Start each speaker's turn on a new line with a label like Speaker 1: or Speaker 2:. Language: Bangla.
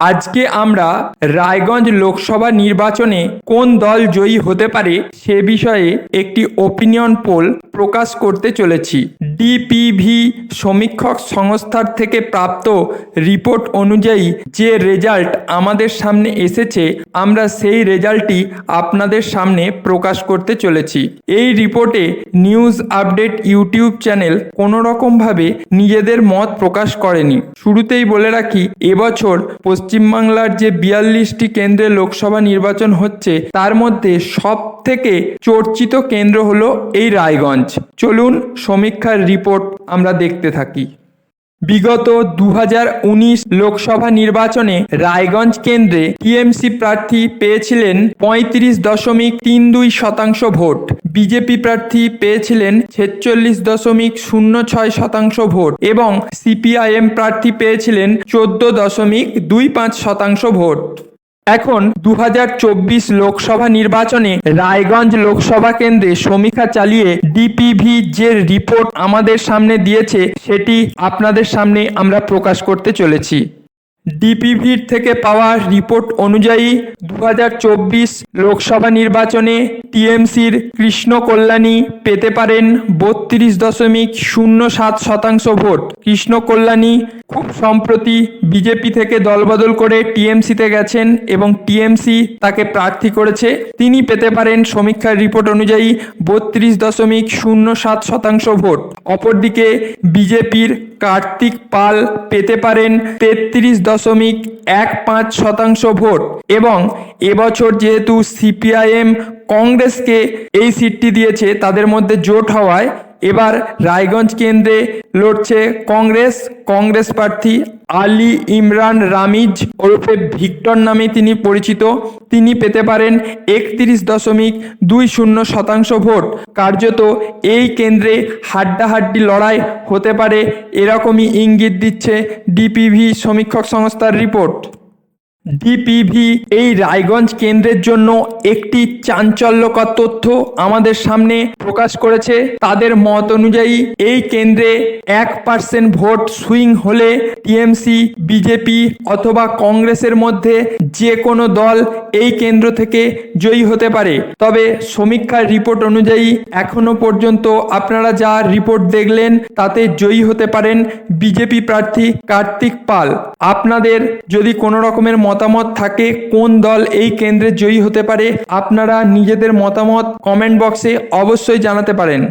Speaker 1: আজকে আমরা রায়গঞ্জ লোকসভা নির্বাচনে কোন দল জয়ী হতে পারে সে বিষয়ে একটি ওপিনিয়ন পোল প্রকাশ করতে চলেছি। ডিপিভি সমীক্ষক সংস্থার থেকে প্রাপ্ত রিপোর্ট অনুযায়ী যে রেজাল্ট আমাদের সামনে এসেছে, আমরা সেই রেজাল্টটি আপনাদের সামনে প্রকাশ করতে চলেছি। এই রিপোর্টে নিউজ আপডেট ইউটিউব চ্যানেল কোনো রকমভাবে নিজেদের মত প্রকাশ করেনি। শুরুতেই বলে রাখি, এবছর পশ্চিমবাংলার যে বিয়াল্লিশটি কেন্দ্রে লোকসভা নির্বাচন হচ্ছে, তার মধ্যে সব থেকে চর্চিত কেন্দ্র হলো এই রায়গঞ্জ। চলুন সমীক্ষার রিপোর্ট আমরা দেখতে থাকি। বিগত দু হাজার উনিশ লোকসভা নির্বাচনে রায়গঞ্জ কেন্দ্রে টিএমসি প্রার্থী পেয়েছিলেন পঁয়ত্রিশ দশমিক তিন দুই শতাংশ ভোট। বিজেপি প্রার্থী পেয়েছিলেন ছেচল্লিশ দশমিক শূন্য ছয় শতাংশ ভোট এবং সিপিআইএম প্রার্থী পেয়েছিলেন চোদ্দ দশমিক দুই পাঁচ শতাংশ ভোট। এখন দু হাজার চব্বিশ লোকসভা নির্বাচনে রায়গঞ্জ লোকসভা কেন্দ্রে সমীক্ষা চালিয়ে ডিপিভি যে রিপোর্ট আমাদের সামনে দিয়েছে, সেটি আপনাদের সামনে আমরা প্রকাশ করতে চলেছি। ডিপিভির থেকে পাওয়া রিপোর্ট অনুযায়ী দু হাজার চব্বিশ লোকসভা নির্বাচনে টিএমসির কৃষ্ণ কল্যাণী পেতে পারেন বত্রিশ দশমিক শূন্য সাত শতাংশ ভোট। কৃষ্ণ কল্যাণী খুব সম্প্রতি বিজেপি থেকে দলবদল করে টিএমসিতে গেছেন এবং টিএমসি তাকে প্রার্থী করেছে। তিনি পেতে পারেন সমীক্ষার রিপোর্ট অনুযায়ী বত্রিশ দশমিক শূন্য সাত শতাংশ ভোট। অপরদিকে বিজেপির কার্তিক পাল পেতে পারেন তেত্রিশ দশমিক এক পাঁচ শতাংশ ভোট এবং এবছর যেহেতু সিপিআইএম কংগ্রেসকে এই সিটটি দিয়েছে, তাদের মধ্যে জোট হওয়ায় এবার রায়গঞ্জ কেন্দ্রে লড়ছে কংগ্রেস কংগ্রেস প্রার্থী আলী ইমরান রামিজ ওরফে ভিক্টর নামে তিনি পরিচিত। তিনি পেতে পারেন একত্রিশ দশমিক দুই শূন্য শতাংশ ভোট। কার্যত এই কেন্দ্রে হাড্ডাহাড্ডি লড়াই হতে পারে, এরকমই ইঙ্গিত দিচ্ছে ডিপিভি সমীক্ষক সংস্থার রিপোর্ট। ডিপিভি এই রায়গঞ্জ কেন্দ্রের জন্য একটি চাঞ্চল্যকর তথ্য আমাদের সামনে প্রকাশ করেছে। তাদের মত অনুযায়ী এই কেন্দ্রে এক পার্সেন্ট ভোট সুইং হলে টিএমসি, বিজেপি অথবা কংগ্রেসের মধ্যে যে কোনো দল এই কেন্দ্র থেকে জয়ী হতে পারে। তবে সমীক্ষার রিপোর্ট অনুযায়ী এখনও পর্যন্ত আপনারা যা রিপোর্ট দেখলেন তাতে জয়ী হতে পারেন বিজেপি প্রার্থী কার্তিক পাল। আপনাদের যদি কোনো রকমের মতামত থাকে কোন দল এই কেন্দ্রে জয়ী হতে পারে, আপনারা নিজেদের মতামত কমেন্ট বক্সে অবশ্যই জানাতে পারেন।